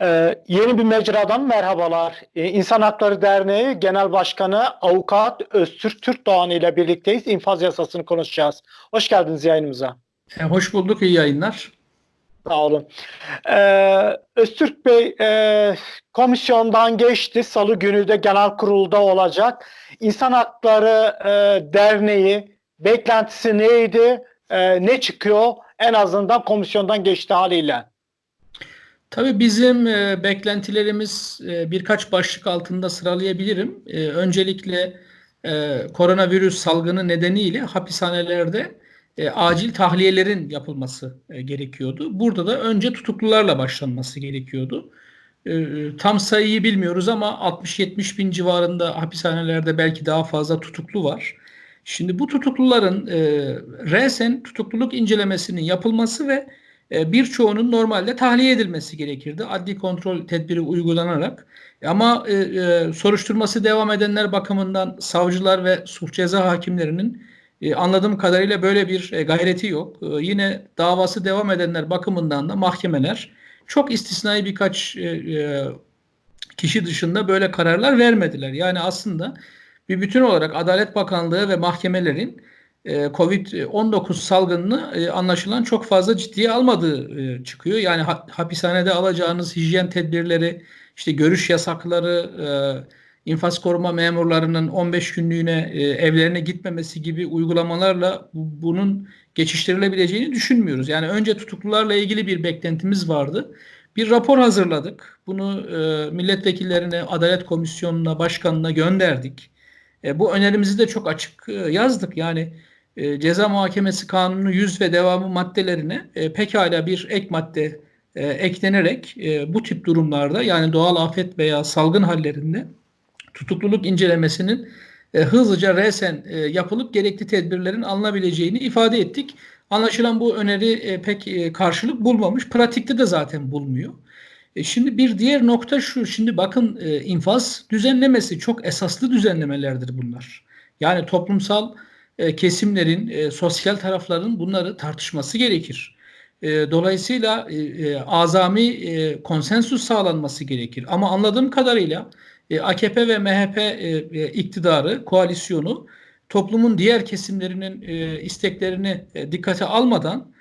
Ee, yeni bir mecradan merhabalar. Ee, İnsan Hakları Derneği Genel Başkanı Avukat Öztürk Türkdoğan ile birlikteyiz. İnfaz yasasını konuşacağız. Hoş geldiniz yayınımıza. E, Hoş bulduk, iyi yayınlar. Sağ olun. Ee, Öztürk Bey e, komisyondan geçti. Salı günü de genel kurulda olacak. İnsan Hakları e, Derneği beklentisi neydi? E, ne çıkıyor? En azından komisyondan geçti haliyle. Tabii bizim e, beklentilerimiz e, birkaç başlık altında sıralayabilirim. E, öncelikle e, koronavirüs salgını nedeniyle hapishanelerde e, acil tahliyelerin yapılması e, gerekiyordu. Burada da önce tutuklularla başlanması gerekiyordu. E, tam sayıyı bilmiyoruz ama 60-70 bin civarında hapishanelerde belki daha fazla tutuklu var. Şimdi bu tutukluların e, resen tutukluluk incelemesinin yapılması ve e, birçoğunun normalde tahliye edilmesi gerekirdi. Adli kontrol tedbiri uygulanarak. Ama e, e, soruşturması devam edenler bakımından savcılar ve suç ceza hakimlerinin e, anladığım kadarıyla böyle bir e, gayreti yok. E, yine davası devam edenler bakımından da mahkemeler çok istisnai birkaç e, e, kişi dışında böyle kararlar vermediler. Yani aslında bir bütün olarak Adalet Bakanlığı ve mahkemelerin e, Covid-19 salgınını e, anlaşılan çok fazla ciddiye almadığı e, çıkıyor. Yani hapishanede alacağınız hijyen tedbirleri, işte görüş yasakları, infaz koruma memurlarının 15 günlüğüne evlerine gitmemesi gibi uygulamalarla bunun geçiştirilebileceğini düşünmüyoruz. Yani önce tutuklularla ilgili bir beklentimiz vardı. Bir rapor hazırladık. Bunu milletvekillerine, Adalet Komisyonu'na, başkanına gönderdik. bu önerimizi de çok açık yazdık. Yani e, ceza muhakemesi kanunu yüz ve devamı maddelerine e, pekala bir ek madde e, eklenerek e, bu tip durumlarda yani doğal afet veya salgın hallerinde tutukluluk incelemesinin e, hızlıca resen e, yapılıp gerekli tedbirlerin alınabileceğini ifade ettik. Anlaşılan bu öneri e, pek e, karşılık bulmamış. Pratikte de zaten bulmuyor. E, şimdi bir diğer nokta şu. Şimdi bakın e, infaz düzenlemesi çok esaslı düzenlemelerdir bunlar. Yani toplumsal e, kesimlerin, e, sosyal tarafların bunları tartışması gerekir. E, dolayısıyla azami konsensus sağlanması gerekir. Ama anladığım kadarıyla AKP ve MHP iktidarı, koalisyonu toplumun diğer kesimlerinin isteklerini dikkate almadan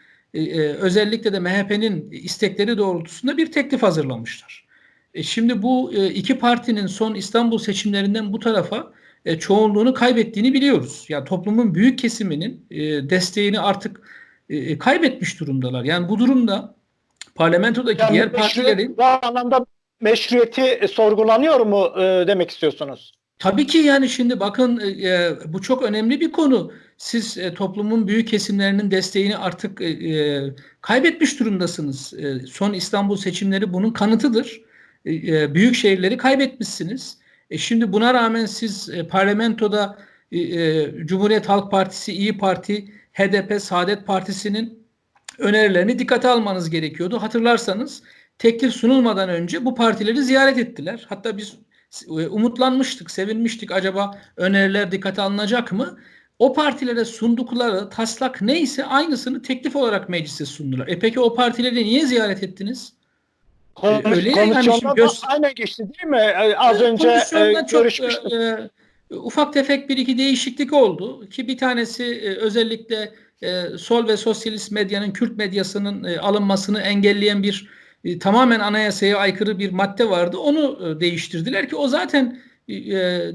özellikle de MHP'nin istekleri doğrultusunda bir teklif hazırlamışlar. Şimdi bu iki partinin son İstanbul seçimlerinden bu tarafa e, çoğunluğunu kaybettiğini biliyoruz. Yani toplumun büyük kesiminin e, desteğini artık e, kaybetmiş durumdalar. Yani bu durumda parlamentodaki yani diğer partilerin bu anlamda meşruiyeti sorgulanıyor mu e, demek istiyorsunuz? Tabii ki yani şimdi bakın e, bu çok önemli bir konu. Siz e, toplumun büyük kesimlerinin desteğini artık e, e, kaybetmiş durumdasınız. E, son İstanbul seçimleri bunun kanıtıdır. E, e, büyük şehirleri kaybetmişsiniz. E şimdi buna rağmen siz e, parlamentoda e, e, Cumhuriyet Halk Partisi, İyi Parti, HDP, Saadet Partisi'nin önerilerini dikkate almanız gerekiyordu. Hatırlarsanız teklif sunulmadan önce bu partileri ziyaret ettiler. Hatta biz e, umutlanmıştık, sevinmiştik. Acaba öneriler dikkate alınacak mı? O partilere sundukları taslak neyse aynısını teklif olarak meclise sundular. E peki o partileri niye ziyaret ettiniz? Konuş, Öyle komisyonda yani göz... aynen geçti değil mi? Ee, az ee, önce e, görüşmüştük. E, e, ufak tefek bir iki değişiklik oldu ki bir tanesi e, özellikle e, sol ve sosyalist medyanın Kürt medyasının e, alınmasını engelleyen bir e, tamamen anayasaya aykırı bir madde vardı. Onu e, değiştirdiler ki o zaten e,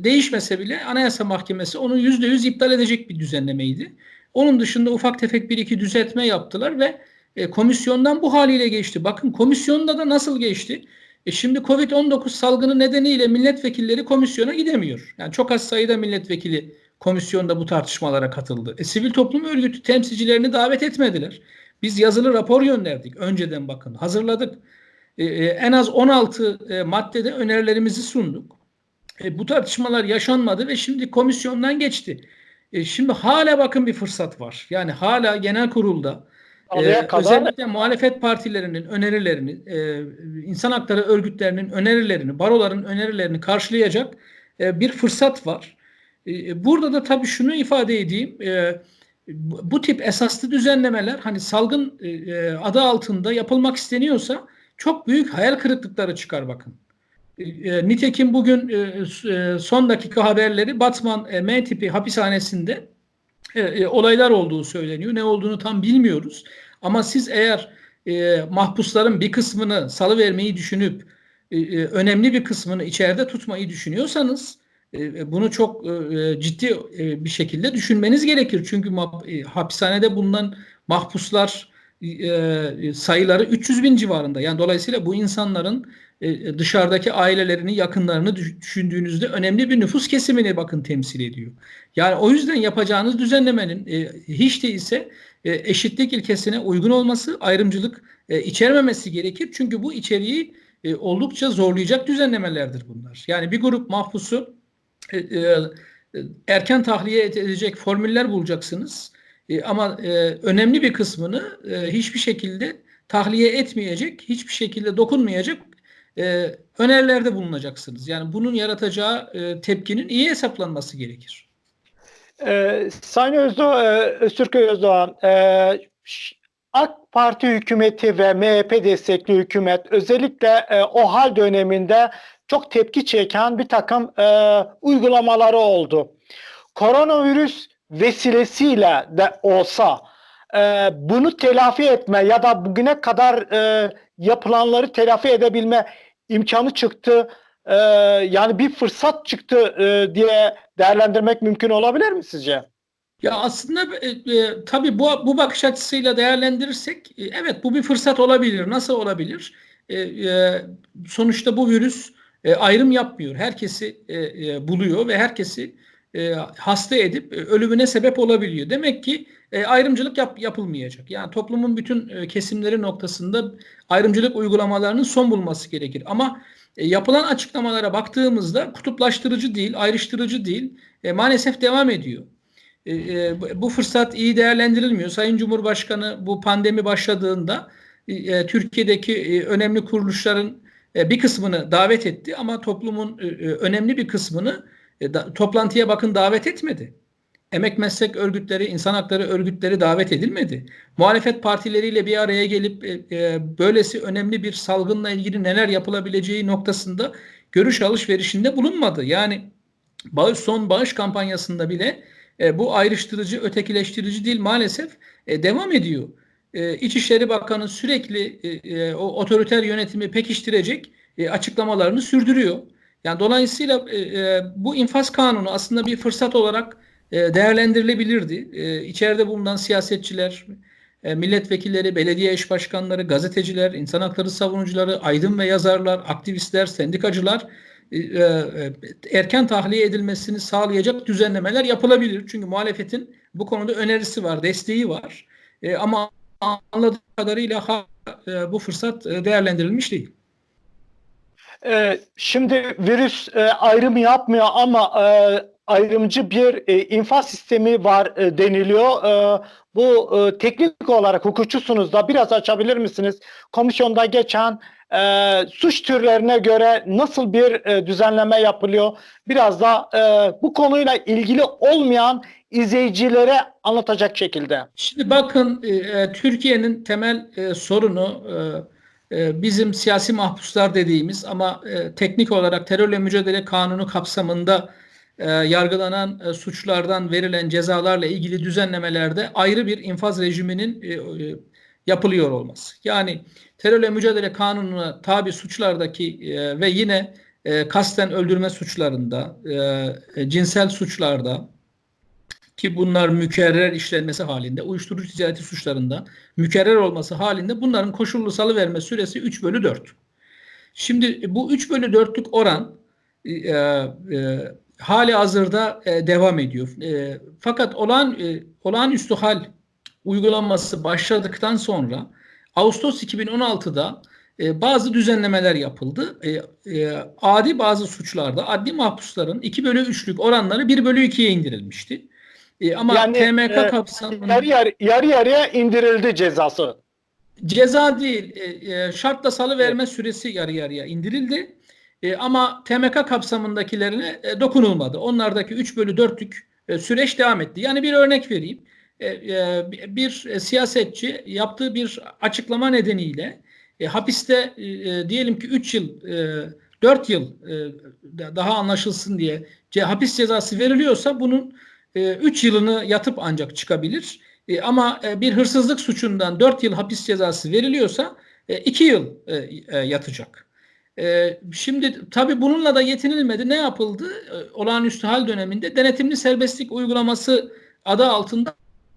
değişmese bile Anayasa Mahkemesi onu yüzde yüz iptal edecek bir düzenlemeydi. Onun dışında ufak tefek bir iki düzeltme yaptılar ve e, komisyondan bu haliyle geçti. Bakın komisyonda da nasıl geçti? E şimdi Covid-19 salgını nedeniyle milletvekilleri komisyona gidemiyor. Yani çok az sayıda milletvekili komisyonda bu tartışmalara katıldı. E, sivil toplum örgütü temsilcilerini davet etmediler. Biz yazılı rapor gönderdik. Önceden bakın hazırladık. E, e, en az 16 e, maddede önerilerimizi sunduk. E, bu tartışmalar yaşanmadı ve şimdi komisyondan geçti. E, şimdi hala bakın bir fırsat var. Yani hala genel kurulda ee, özellikle muhalefet partilerinin önerilerini, e, insan hakları örgütlerinin önerilerini, baroların önerilerini karşılayacak e, bir fırsat var. E, burada da tabii şunu ifade edeyim. E, bu tip esaslı düzenlemeler hani salgın e, adı altında yapılmak isteniyorsa çok büyük hayal kırıklıkları çıkar bakın. E, nitekim bugün e, son dakika haberleri Batman e, M tipi hapishanesinde e, e, olaylar olduğu söyleniyor. Ne olduğunu tam bilmiyoruz. Ama siz eğer e, mahpusların bir kısmını salı vermeyi düşünüp e, e, önemli bir kısmını içeride tutmayı düşünüyorsanız e, bunu çok e, ciddi e, bir şekilde düşünmeniz gerekir. Çünkü e, hapishanede bulunan mahpuslar e, sayıları 300 bin civarında. Yani dolayısıyla bu insanların e, dışarıdaki ailelerini, yakınlarını düşündüğünüzde önemli bir nüfus kesimini bakın temsil ediyor. Yani o yüzden yapacağınız düzenlemenin e, hiç değilse e, eşitlik ilkesine uygun olması, ayrımcılık e, içermemesi gerekir. Çünkü bu içeriği e, oldukça zorlayacak düzenlemelerdir bunlar. Yani bir grup mahpusu e, e, erken tahliye edecek formüller bulacaksınız. E, ama e, önemli bir kısmını e, hiçbir şekilde tahliye etmeyecek, hiçbir şekilde dokunmayacak e, önerilerde bulunacaksınız. Yani bunun yaratacağı e, tepkinin iyi hesaplanması gerekir. E, Sayın Özdoğan, e, Öztürk Özdoğan, e, AK Parti hükümeti ve MHP destekli hükümet özellikle e, o hal döneminde çok tepki çeken bir takım e, uygulamaları oldu. Koronavirüs vesilesiyle de olsa e, bunu telafi etme ya da bugüne kadar e, yapılanları telafi edebilme imkanı çıktı. E, yani bir fırsat çıktı e, diye değerlendirmek mümkün olabilir mi sizce? Ya aslında e, e, tabii bu, bu bakış açısıyla değerlendirirsek e, evet bu bir fırsat olabilir. Nasıl olabilir? E, e, sonuçta bu virüs e, ayrım yapmıyor. Herkesi e, e, buluyor ve herkesi e, hasta edip e, ölümüne sebep olabiliyor. Demek ki e, ayrımcılık yap, yapılmayacak. Yani toplumun bütün e, kesimleri noktasında ayrımcılık uygulamalarının son bulması gerekir. Ama e, yapılan açıklamalara baktığımızda kutuplaştırıcı değil, ayrıştırıcı değil, e, maalesef devam ediyor. E, e, bu fırsat iyi değerlendirilmiyor. Sayın Cumhurbaşkanı bu pandemi başladığında e, Türkiye'deki e, önemli kuruluşların e, bir kısmını davet etti ama toplumun e, e önemli bir kısmını e, toplantıya bakın davet etmedi. Emek meslek örgütleri, insan hakları örgütleri davet edilmedi. Muhalefet partileriyle bir araya gelip e, e, böylesi önemli bir salgınla ilgili neler yapılabileceği noktasında görüş alışverişinde bulunmadı. Yani bağış son bağış kampanyasında bile e, bu ayrıştırıcı, ötekileştirici değil maalesef e, devam ediyor. E, İçişleri Bakanı sürekli e, e, o otoriter yönetimi pekiştirecek e, açıklamalarını sürdürüyor. Yani dolayısıyla e, e, bu infaz kanunu aslında bir fırsat olarak e, değerlendirilebilirdi. E, içeride bulunan siyasetçiler, e, milletvekilleri, belediye eş başkanları, gazeteciler, insan hakları savunucuları, aydın ve yazarlar, aktivistler, sendikacılar e, e, erken tahliye edilmesini sağlayacak düzenlemeler yapılabilir. Çünkü muhalefetin bu konuda önerisi var, desteği var. E, ama anladığım kadarıyla ha, e, bu fırsat e, değerlendirilmiş değil. Ee, şimdi virüs e, ayrımı yapmıyor ama e, ayrımcı bir e, infaz sistemi var e, deniliyor. E, bu e, teknik olarak hukukçusunuz da biraz açabilir misiniz? Komisyonda geçen e, suç türlerine göre nasıl bir e, düzenleme yapılıyor? Biraz da e, bu konuyla ilgili olmayan izleyicilere anlatacak şekilde. Şimdi bakın e, e Türkiye'nin temel e, sorunu e, bizim siyasi mahpuslar dediğimiz ama e, teknik olarak terörle mücadele kanunu kapsamında e, yargılanan e, suçlardan verilen cezalarla ilgili düzenlemelerde ayrı bir infaz rejiminin yapılıyor olması. Yani terörle mücadele kanununa tabi suçlardaki ve yine kasten öldürme suçlarında, cinsel suçlarda, ki bunlar mükerrer işlenmesi halinde uyuşturucu ticareti suçlarında mükerrer olması halinde bunların koşullu salıverme süresi 3 bölü 4. Şimdi bu 3 bölü 4'lük oran e, e, hali hazırda e, devam ediyor. E, fakat olan e, olağanüstü hal uygulanması başladıktan sonra Ağustos 2016'da e, bazı düzenlemeler yapıldı. E, e, adi bazı suçlarda adli mahpusların 2 bölü 3'lük oranları 1 bölü 2'ye indirilmişti. E, ama yani, TMK e, kapsamında yarı, yarı, yarı yarıya indirildi cezası. Ceza değil, e, e, şartla salı verme evet. süresi yarı yarıya indirildi. E, ama TMK kapsamındakilerine e, dokunulmadı. Onlardaki 3 bölü 4'lük e, süreç devam etti. Yani bir örnek vereyim. E, e, bir e, siyasetçi yaptığı bir açıklama nedeniyle e, hapiste e, e, diyelim ki 3 yıl, e, 4 yıl e, da- daha anlaşılsın diye ce, hapis cezası veriliyorsa bunun 3 yılını yatıp ancak çıkabilir. E, ama e, bir hırsızlık suçundan 4 yıl hapis cezası veriliyorsa 2 yıl e, e, yatacak. E, şimdi tabii bununla da yetinilmedi. Ne yapıldı? E, olağanüstü hal döneminde denetimli serbestlik uygulaması adı altında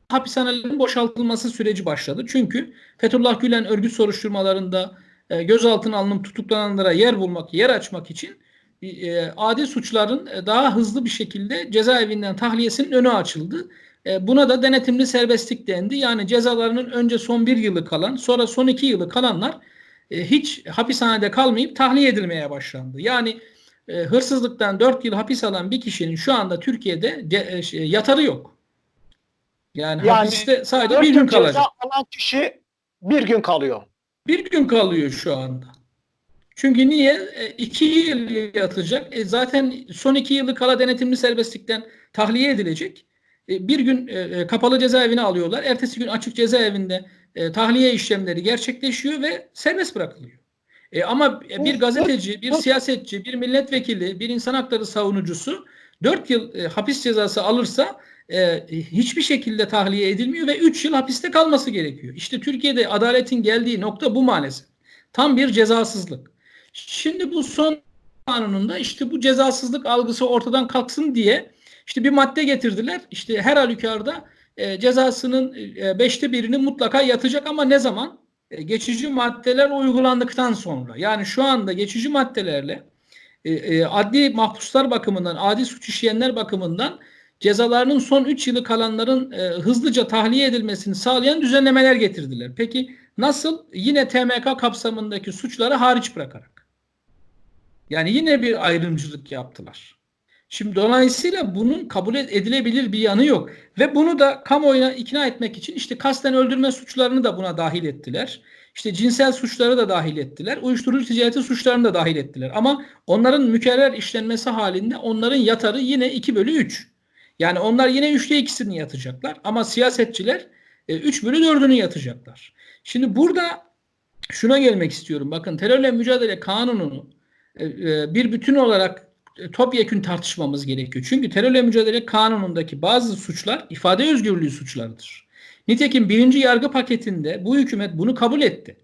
hapishanelerin boşaltılması süreci başladı. Çünkü Fethullah Gülen örgüt soruşturmalarında e, gözaltına alınıp tutuklananlara yer bulmak, yer açmak için e, adil suçların e, daha hızlı bir şekilde cezaevinden tahliyesinin önü açıldı. E, buna da denetimli serbestlik dendi. Yani cezalarının önce son bir yılı kalan, sonra son iki yılı kalanlar e, hiç hapishanede kalmayıp tahliye edilmeye başlandı. Yani e, hırsızlıktan 4 yıl hapis alan bir kişinin şu anda Türkiye'de e, şey, yatarı yok. Yani, Yani hapiste sadece bir gün ceza kalacak. alan kişi bir gün kalıyor. Bir gün kalıyor şu anda. Çünkü niye? E, iki yıl yatacak. E, zaten son iki yılı kala denetimli serbestlikten tahliye edilecek. E, bir gün e, e, kapalı cezaevine alıyorlar. Ertesi gün açık cezaevinde e, tahliye işlemleri gerçekleşiyor ve serbest bırakılıyor. E, ama e, bir gazeteci, bir siyasetçi, bir milletvekili, bir insan hakları savunucusu 4 yıl e, hapis cezası alırsa e, hiçbir şekilde tahliye edilmiyor ve 3 yıl hapiste kalması gerekiyor. İşte Türkiye'de adaletin geldiği nokta bu maalesef. Tam bir cezasızlık. Şimdi bu son kanununda işte bu cezasızlık algısı ortadan kalksın diye işte bir madde getirdiler. İşte her halükarda e, cezasının e, beşte birini mutlaka yatacak ama ne zaman? E, geçici maddeler uygulandıktan sonra. Yani şu anda geçici maddelerle e, e, adli mahpuslar bakımından, adil suç işleyenler bakımından cezalarının son 3 yılı kalanların e, hızlıca tahliye edilmesini sağlayan düzenlemeler getirdiler. Peki nasıl? Yine TMK kapsamındaki suçları hariç bırakarak. Yani yine bir ayrımcılık yaptılar. Şimdi dolayısıyla bunun kabul edilebilir bir yanı yok. Ve bunu da kamuoyuna ikna etmek için işte kasten öldürme suçlarını da buna dahil ettiler. İşte cinsel suçları da dahil ettiler. Uyuşturucu ticareti suçlarını da dahil ettiler. Ama onların mükerrer işlenmesi halinde onların yatarı yine 2 bölü 3. Yani onlar yine 3'te ikisini yatacaklar. Ama siyasetçiler 3 bölü 4'ünü yatacaklar. Şimdi burada şuna gelmek istiyorum. Bakın terörle mücadele kanununu e, e, bir bütün olarak e, topyekün tartışmamız gerekiyor. Çünkü terörle mücadele kanunundaki bazı suçlar ifade özgürlüğü suçlarıdır. Nitekim birinci yargı paketinde bu hükümet bunu kabul etti.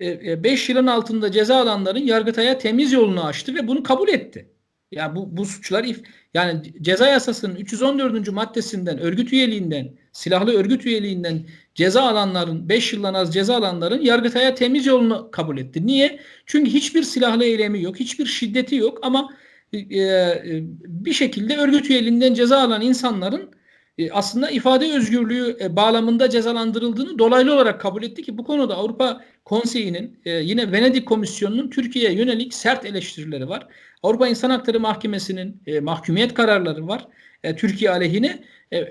5 yılın altında ceza alanların Yargıtay'a temiz yolunu açtı ve bunu kabul etti. Yani bu, bu suçlar if, yani ceza yasasının 314. maddesinden örgüt üyeliğinden silahlı örgüt üyeliğinden ceza alanların 5 yıldan az ceza alanların Yargıtay'a temiz yolunu kabul etti. Niye? Çünkü hiçbir silahlı eylemi yok, hiçbir şiddeti yok ama e, e, bir şekilde örgüt üyeliğinden ceza alan insanların e, aslında ifade özgürlüğü e, bağlamında cezalandırıldığını dolaylı olarak kabul etti ki bu konuda Avrupa Konseyi'nin e, yine Venedik Komisyonu'nun Türkiye'ye yönelik sert eleştirileri var. Avrupa İnsan Hakları Mahkemesi'nin mahkumiyet kararları var Türkiye aleyhine.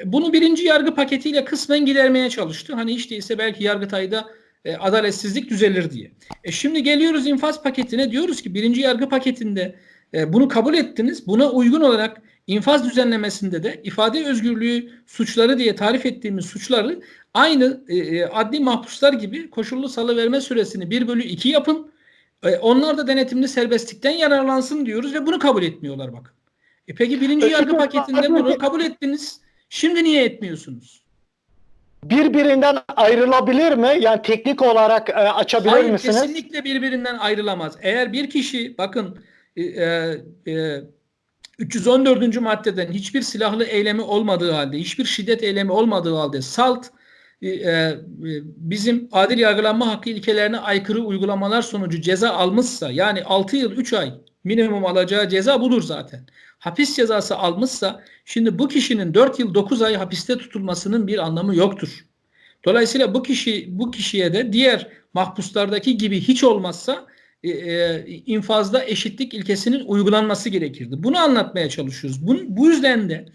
Bunu birinci yargı paketiyle kısmen gidermeye çalıştı. Hani hiç değilse belki Yargıtay'da e, adaletsizlik düzelir diye. E, şimdi geliyoruz infaz paketine diyoruz ki birinci yargı paketinde bunu kabul ettiniz. Buna uygun olarak infaz düzenlemesinde de ifade özgürlüğü suçları diye tarif ettiğimiz suçları aynı e, e adli mahpuslar gibi koşullu salıverme süresini 1 bölü 2 yapın. E, onlar da denetimli serbestlikten yararlansın diyoruz ve bunu kabul etmiyorlar bakın. E peki birinci yargı paketinde bunu kabul ettiniz. Şimdi niye etmiyorsunuz? Birbirinden ayrılabilir mi? Yani teknik olarak e, açabilir Hayır, misiniz? kesinlikle birbirinden ayrılamaz. Eğer bir kişi bakın e, e, 314. maddeden hiçbir silahlı eylemi olmadığı halde, hiçbir şiddet eylemi olmadığı halde salt e, e, bizim adil yargılanma hakkı ilkelerine aykırı uygulamalar sonucu ceza almışsa yani 6 yıl 3 ay minimum alacağı ceza budur zaten. Hapis cezası almışsa şimdi bu kişinin 4 yıl 9 ay hapiste tutulmasının bir anlamı yoktur. Dolayısıyla bu kişi bu kişiye de diğer mahpuslardaki gibi hiç olmazsa e, e, infazda eşitlik ilkesinin uygulanması gerekirdi. Bunu anlatmaya çalışıyoruz. Bu, bu yüzden de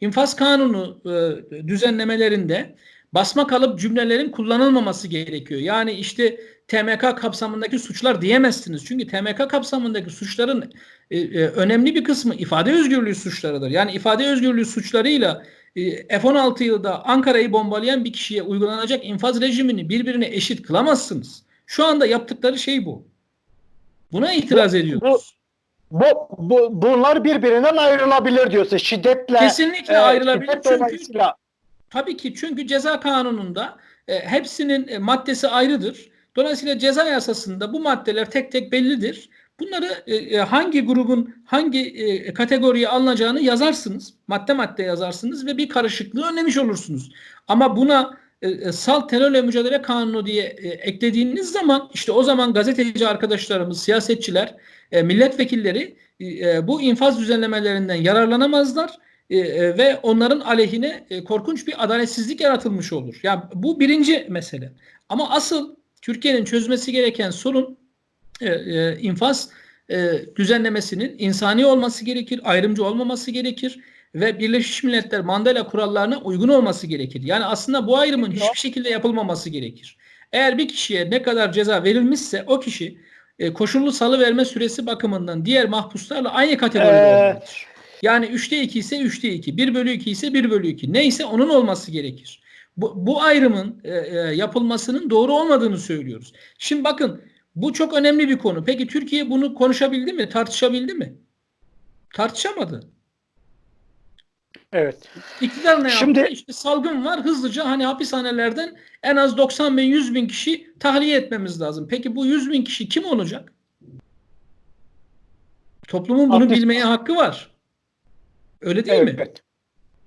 infaz kanunu e, düzenlemelerinde basma kalıp cümlelerin kullanılmaması gerekiyor. Yani işte TMK kapsamındaki suçlar diyemezsiniz. Çünkü TMK kapsamındaki suçların e, e, önemli bir kısmı ifade özgürlüğü suçlarıdır. Yani ifade özgürlüğü suçlarıyla e, F-16 yılda Ankara'yı bombalayan bir kişiye uygulanacak infaz rejimini birbirine eşit kılamazsınız. Şu anda yaptıkları şey bu. Buna itiraz ediyoruz. Bu, bu bunlar birbirinden ayrılabilir diyorsun. Şiddetle Kesinlikle e, ayrılabilir. şiddet Çünkü dolayısıyla- Tabii ki çünkü ceza kanununda e, hepsinin e, maddesi ayrıdır. Dolayısıyla ceza yasasında bu maddeler tek tek bellidir. Bunları e, e, hangi grubun hangi e, kategoriye alınacağını yazarsınız. Madde madde yazarsınız ve bir karışıklığı önlemiş olursunuz. Ama buna e, e, sal terörle mücadele kanunu diye e, eklediğiniz zaman işte o zaman gazeteci arkadaşlarımız, siyasetçiler, e, milletvekilleri e, e, bu infaz düzenlemelerinden yararlanamazlar e, e, ve onların aleyhine e, korkunç bir adaletsizlik yaratılmış olur. Yani bu birinci mesele. Ama asıl Türkiye'nin çözmesi gereken sorun e, e, infaz e, düzenlemesinin insani olması gerekir, ayrımcı olmaması gerekir ve Birleşmiş Milletler Mandela kurallarına uygun olması gerekir. Yani aslında bu ayrımın hiçbir şekilde yapılmaması gerekir. Eğer bir kişiye ne kadar ceza verilmişse o kişi e, koşullu salı verme süresi bakımından diğer mahpuslarla aynı kategoride Ee, olmalıdır. Yani 3'te 2 ise 3'te 2, 1 bölü 2 ise 1 bölü 2. Neyse onun olması gerekir. Bu, bu ayrımın e, e, yapılmasının doğru olmadığını söylüyoruz. Şimdi bakın bu çok önemli bir konu. Peki Türkiye bunu konuşabildi mi? Tartışabildi mi? Tartışamadı. Evet. İktidar ne Şimdi- yaptı? İşte salgın var. Hızlıca hani hapishanelerden en az 90 bin 100 bin kişi tahliye etmemiz lazım. Peki bu 100 bin kişi kim olacak? Toplumun bunu Haklısın. bilmeye hakkı var. Öyle değil mi? Evet.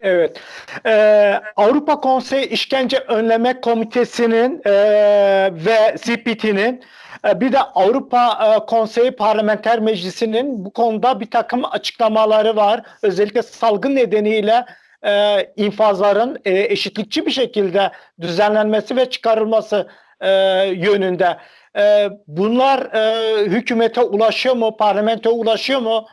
Evet. Ee, Avrupa Konseyi İşkence Önleme Komitesi'nin e, ve CPT'nin e, bir de Avrupa e, Konseyi Parlamenter Meclisi'nin bu konuda bir takım açıklamaları var. Özellikle salgın nedeniyle e, infazların e, eşitlikçi bir şekilde düzenlenmesi ve çıkarılması e, yönünde. E, bunlar e, hükümete ulaşıyor mu, parlamentoya ulaşıyor mu?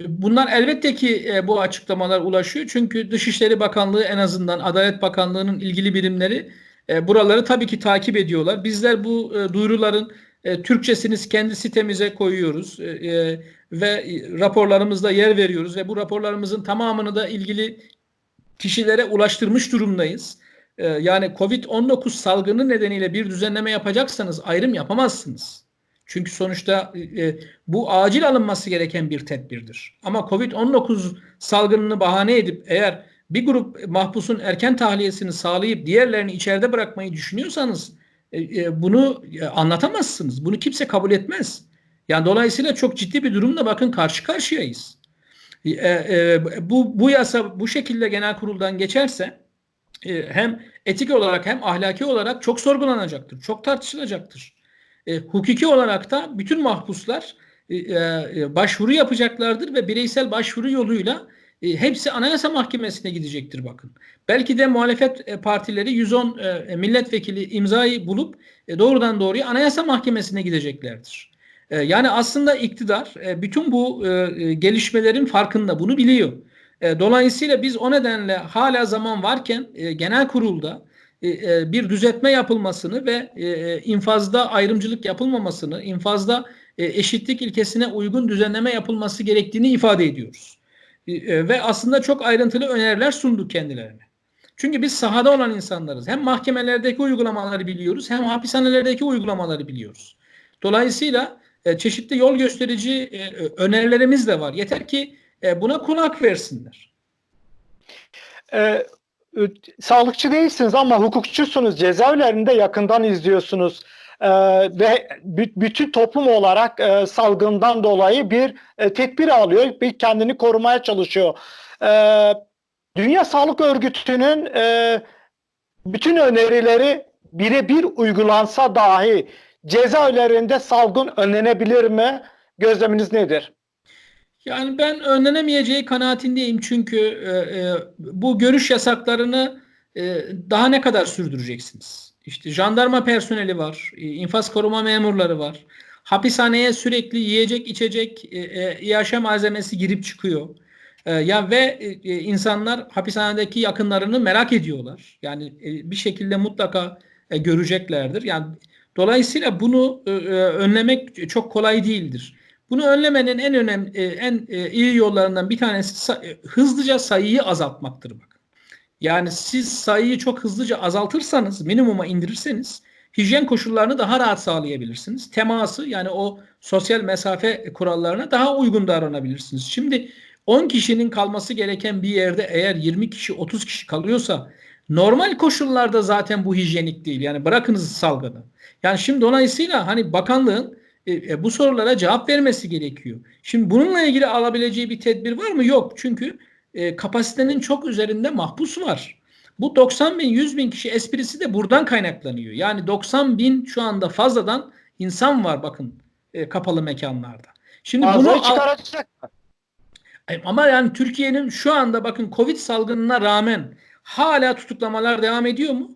Bunlar elbette ki e, bu açıklamalar ulaşıyor. Çünkü Dışişleri Bakanlığı en azından Adalet Bakanlığı'nın ilgili birimleri e, buraları tabii ki takip ediyorlar. Bizler bu e, duyuruların e, Türkçesini kendi sitemize koyuyoruz e, e, ve raporlarımızda yer veriyoruz ve bu raporlarımızın tamamını da ilgili kişilere ulaştırmış durumdayız. E, yani Covid-19 salgını nedeniyle bir düzenleme yapacaksanız ayrım yapamazsınız. Çünkü sonuçta e, bu acil alınması gereken bir tedbirdir. Ama Covid-19 salgınını bahane edip eğer bir grup mahpusun erken tahliyesini sağlayıp diğerlerini içeride bırakmayı düşünüyorsanız e, e, bunu e, anlatamazsınız. Bunu kimse kabul etmez. Yani dolayısıyla çok ciddi bir durumla bakın karşı karşıyayız. E, e, bu bu yasa bu şekilde genel kuruldan geçerse e, hem etik olarak hem ahlaki olarak çok sorgulanacaktır, çok tartışılacaktır. E, hukuki olarak da bütün mahpuslar e, e, başvuru yapacaklardır ve bireysel başvuru yoluyla e, hepsi Anayasa Mahkemesi'ne gidecektir bakın. Belki de muhalefet e, partileri 110 e, milletvekili imzayı bulup e, doğrudan doğruya Anayasa Mahkemesi'ne gideceklerdir. E, yani aslında iktidar e, bütün bu e, e, gelişmelerin farkında bunu biliyor. E, dolayısıyla biz o nedenle hala zaman varken e, genel kurulda e, e, bir düzeltme yapılmasını ve e, e, infazda ayrımcılık yapılmamasını, infazda e, eşitlik ilkesine uygun düzenleme yapılması gerektiğini ifade ediyoruz. E, e, ve aslında çok ayrıntılı öneriler sunduk kendilerine. Çünkü biz sahada olan insanlarız. Hem mahkemelerdeki uygulamaları biliyoruz, hem hapishanelerdeki uygulamaları biliyoruz. Dolayısıyla e, çeşitli yol gösterici e, önerilerimiz de var. Yeter ki e, buna kulak versinler. Ee, sağlıkçı değilsiniz ama hukukçusunuz. Cezaevlerinde yakından izliyorsunuz. Ee, ve bütün toplum olarak e, salgından dolayı bir e, tedbir alıyor, bir kendini korumaya çalışıyor. Ee, Dünya Sağlık Örgütü'nün e, bütün önerileri birebir uygulansa dahi cezaevlerinde salgın önlenebilir mi? Gözleminiz nedir? Yani ben önlenemeyeceği kanaatindeyim çünkü e, e, bu görüş yasaklarını e, daha ne kadar sürdüreceksiniz? İşte jandarma personeli var, e, infaz koruma memurları var. Hapishaneye sürekli yiyecek, içecek, e, e, İHŞ malzemesi girip çıkıyor. E, ya ve e, insanlar hapishanedeki yakınlarını merak ediyorlar. Yani e, bir şekilde mutlaka e, göreceklerdir. Yani dolayısıyla bunu e, e, önlemek çok kolay değildir. Bunu önlemenin en önemli, en iyi yollarından bir tanesi hızlıca sayıyı azaltmaktır. Bakın. Yani siz sayıyı çok hızlıca azaltırsanız, minimuma indirirseniz hijyen koşullarını daha rahat sağlayabilirsiniz. Teması yani o sosyal mesafe kurallarına daha uygun davranabilirsiniz. Şimdi 10 kişinin kalması gereken bir yerde eğer 20 kişi 30 kişi kalıyorsa normal koşullarda zaten bu hijyenik değil. Yani bırakınız salgını. Yani şimdi dolayısıyla hani bakanlığın e, e, bu sorulara cevap vermesi gerekiyor. Şimdi bununla ilgili alabileceği bir tedbir var mı? Yok. Çünkü e, kapasitenin çok üzerinde mahpus var. Bu 90 bin 100 bin kişi esprisi de buradan kaynaklanıyor. Yani 90 bin şu anda fazladan insan var bakın e, kapalı mekanlarda. Şimdi bunu Mağazayı al- çıkaracak. Ama yani Türkiye'nin şu anda bakın Covid salgınına rağmen hala tutuklamalar devam ediyor mu?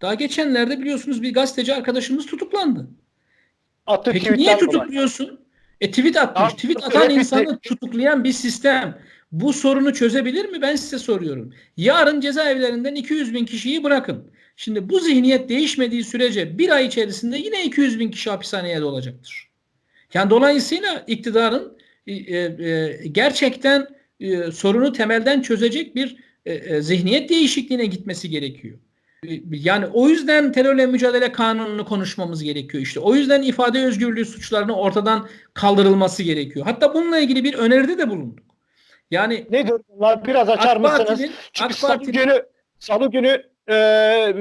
Daha geçenlerde biliyorsunuz bir gazeteci arkadaşımız tutuklandı. Attı Peki niye tutukluyorsun? E tweet atmış. Ya, tweet atan insanı tutuklayan bir sistem. Bu sorunu çözebilir mi? Ben size soruyorum. Yarın cezaevlerinden 200 bin kişiyi bırakın. Şimdi bu zihniyet değişmediği sürece bir ay içerisinde yine 200 bin kişi hapishaneye dolacaktır. Yani dolayısıyla iktidarın e, e, e, gerçekten e, sorunu temelden çözecek bir e, e, zihniyet değişikliğine gitmesi gerekiyor. E, Yani o yüzden terörle mücadele kanununu konuşmamız gerekiyor işte. O yüzden ifade özgürlüğü suçlarının ortadan kaldırılması gerekiyor. Hatta bununla ilgili bir öneride de bulunduk. Yani Nedir bunlar? Biraz açar AK mısınız? Parti'nin Çünkü AK salı Parti'nin günü Salı günü e,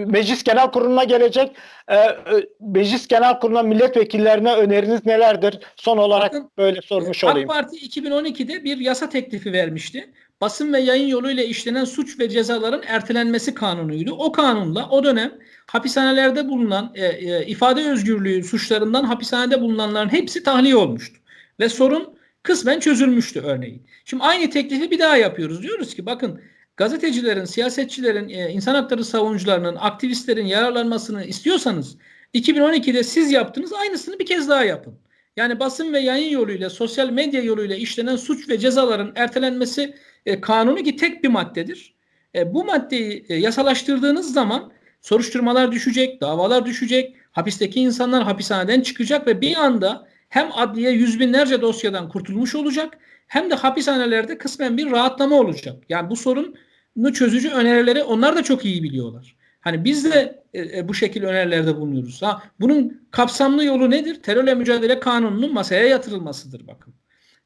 Meclis Genel Kurulu'na gelecek. E, e, Meclis Genel Kurulu'na milletvekillerine öneriniz nelerdir? Son olarak Bakın, böyle sormuş AK olayım. Parti 2012'de bir yasa teklifi vermişti. Basın ve yayın yoluyla işlenen suç ve cezaların ertelenmesi kanunuydu. O kanunla o dönem hapishanelerde bulunan e, e, ifade özgürlüğü suçlarından hapishanede bulunanların hepsi tahliye olmuştu. Ve sorun kısmen çözülmüştü örneğin. Şimdi aynı teklifi bir daha yapıyoruz. Diyoruz ki bakın gazetecilerin, siyasetçilerin, e, insan hakları savunucularının, aktivistlerin yararlanmasını istiyorsanız 2012'de siz yaptınız aynısını bir kez daha yapın. Yani basın ve yayın yoluyla, sosyal medya yoluyla işlenen suç ve cezaların ertelenmesi e, kanunu ki tek bir maddedir. E, bu maddeyi e, yasalaştırdığınız zaman soruşturmalar düşecek, davalar düşecek, hapisteki insanlar hapishaneden çıkacak ve bir anda hem adliye yüz binlerce dosyadan kurtulmuş olacak hem de hapishanelerde kısmen bir rahatlama olacak. Yani bu sorunu çözücü önerileri onlar da çok iyi biliyorlar. Hani biz de e, e, bu şekilde önerilerde bulunuyoruz. Ha, bunun kapsamlı yolu nedir? Terörle mücadele kanununun masaya yatırılmasıdır bakın.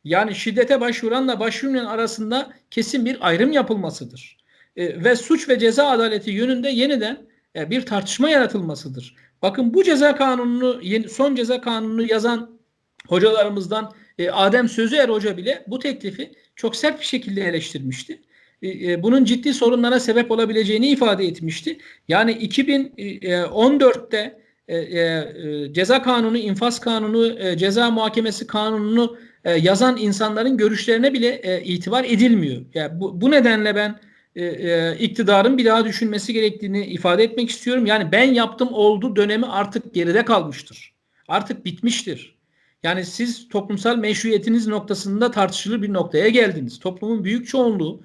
Yani şiddete başvuranla başvurmayan arasında kesin bir ayrım yapılmasıdır. E, ve suç ve ceza adaleti yönünde yeniden e, bir tartışma yaratılmasıdır. Bakın bu ceza kanununu, yeni, son ceza kanununu yazan hocalarımızdan e, Adem Sözüer Hoca bile bu teklifi çok sert bir şekilde eleştirmişti. E, e, bunun ciddi sorunlara sebep olabileceğini ifade etmişti. Yani 2014'te e, ceza kanunu, infaz kanunu, ceza muhakemesi kanununu yazan insanların görüşlerine bile itibar edilmiyor. Yani bu, bu nedenle ben iktidarın bir daha düşünmesi gerektiğini ifade etmek istiyorum. Yani ben yaptım oldu dönemi artık geride kalmıştır. Artık bitmiştir. Yani siz toplumsal meşruiyetiniz noktasında tartışılır bir noktaya geldiniz. Toplumun büyük çoğunluğu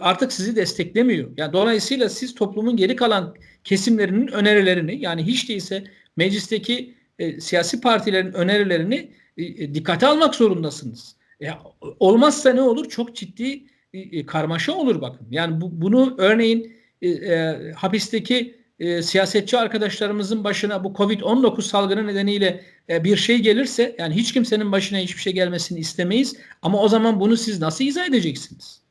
artık sizi desteklemiyor. Yani dolayısıyla siz toplumun geri kalan kesimlerinin önerilerini yani hiç değilse meclisteki e, siyasi partilerin önerilerini e, e, dikkate almak zorundasınız. E, olmazsa ne olur? Çok ciddi e, e, karmaşa olur bakın. Yani bu, bunu örneğin e, e, hapisteki e, siyasetçi arkadaşlarımızın başına bu Covid-19 salgını nedeniyle e, bir şey gelirse yani hiç kimsenin başına hiçbir şey gelmesini istemeyiz. Ama o zaman bunu siz nasıl izah edeceksiniz?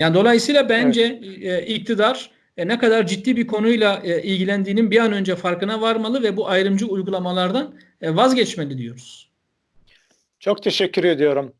Yani dolayısıyla bence e, iktidar e, ne kadar ciddi bir konuyla e, ilgilendiğinin bir an önce farkına varmalı ve bu ayrımcı uygulamalardan e, vazgeçmeli diyoruz. Çok teşekkür ediyorum.